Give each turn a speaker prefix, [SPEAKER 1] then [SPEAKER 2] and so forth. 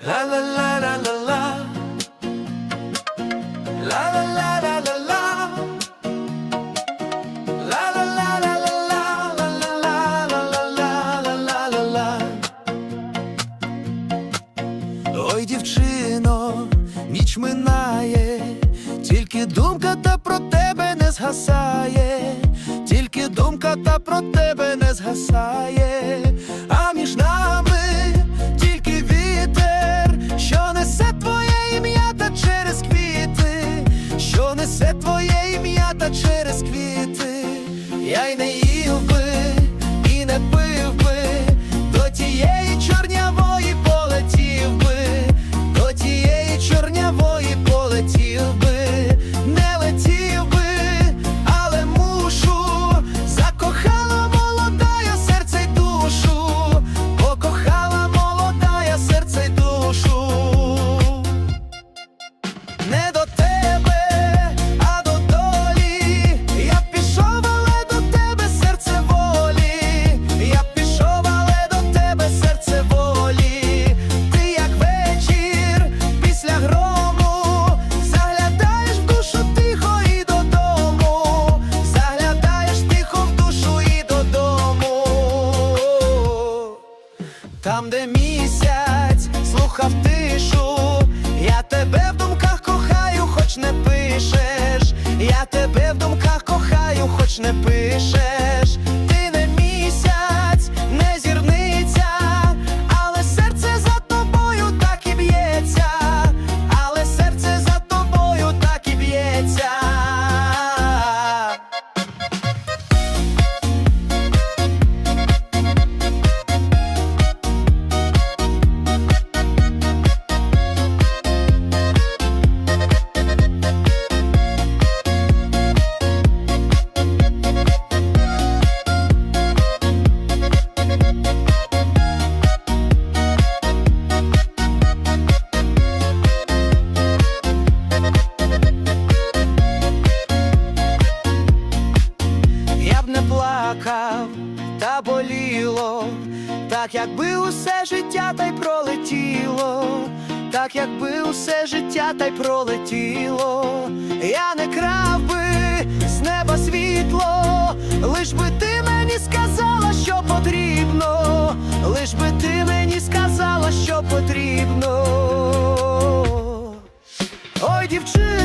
[SPEAKER 1] La la la la la la La la la la la la Ой, дівчино, ніч минає, тільки думка та про тебе не згасає, тільки думка та про тебе не згасає. Несе твоє ім'я та через квіти, я й не їв би Там, де місяць слухав тишу, я тебе в думках кохаю, хоч не пишеш. Я тебе в думках кохаю, хоч не пишеш. Не плакав, та боліло, так якби усе життя та й пролетіло, так якби усе життя та й пролетіло, я не крав би з неба світло, лиш би ти мені сказала, що потрібно, лиш би ти мені сказала, що потрібно. Ой, дівчино.